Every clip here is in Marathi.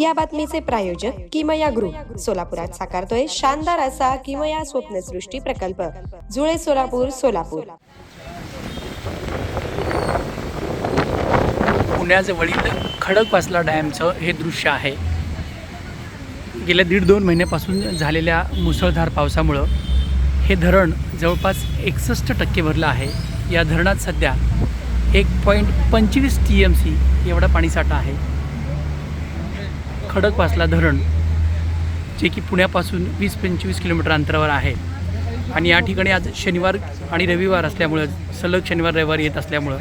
या बातमीचे प्रायोजक किमया ग्रुप. सोलापुरात साकारतोय शानदार असा किमया स्वप्नसृष्टी प्रकल्प. जुळे सोलापूर सोलापूर. पुण्याजवळील खडकवासला डॅमचं हे दृश्य आहे. गेल्या दीड दोन महिन्यापासून झालेल्या मुसळधार पावसामुळं हे धरण जवळपास एकसष्ट टक्के भरलं आहे. या धरणात सध्या एक पॉईंट पंचवीस टी एम सी एवढा पाणीसाठा आहे. खडकवासला धरण जे की पुण्यापासून वीस पंचवीस किलोमीटर अंतरावर आहे. आणि या ठिकाणी आज शनिवार आणि रविवार असल्यामुळं सलग शनिवार रविवार येत असल्यामुळं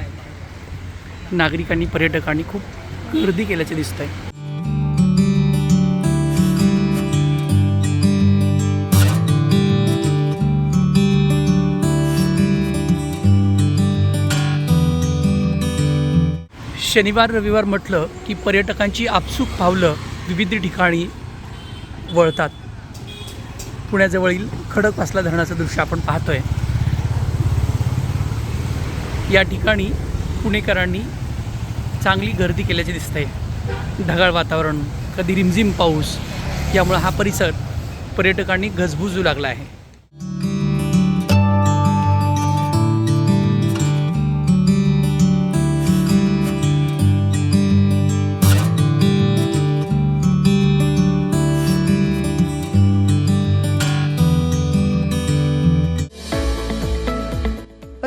नागरिकांनी पर्यटकांनी खूप गर्दी केल्याचे दिसत आहे शनिवार रविवार म्हटलं की पर्यटकांची आपसूक पावलं विविध ठिकाणी वळतात. पुण्याजवळील खडकवासला धरणाचं दृश्य आपण पाहतोय. या ठिकाणी पुणेकरांनी चांगली गर्दी केल्याचे दिसतंय. ढगाळ वातावरण कधी रिमझिम पाऊस यामुळं हा परिसर पर्यटकांनी गजबुजू लागला आहे.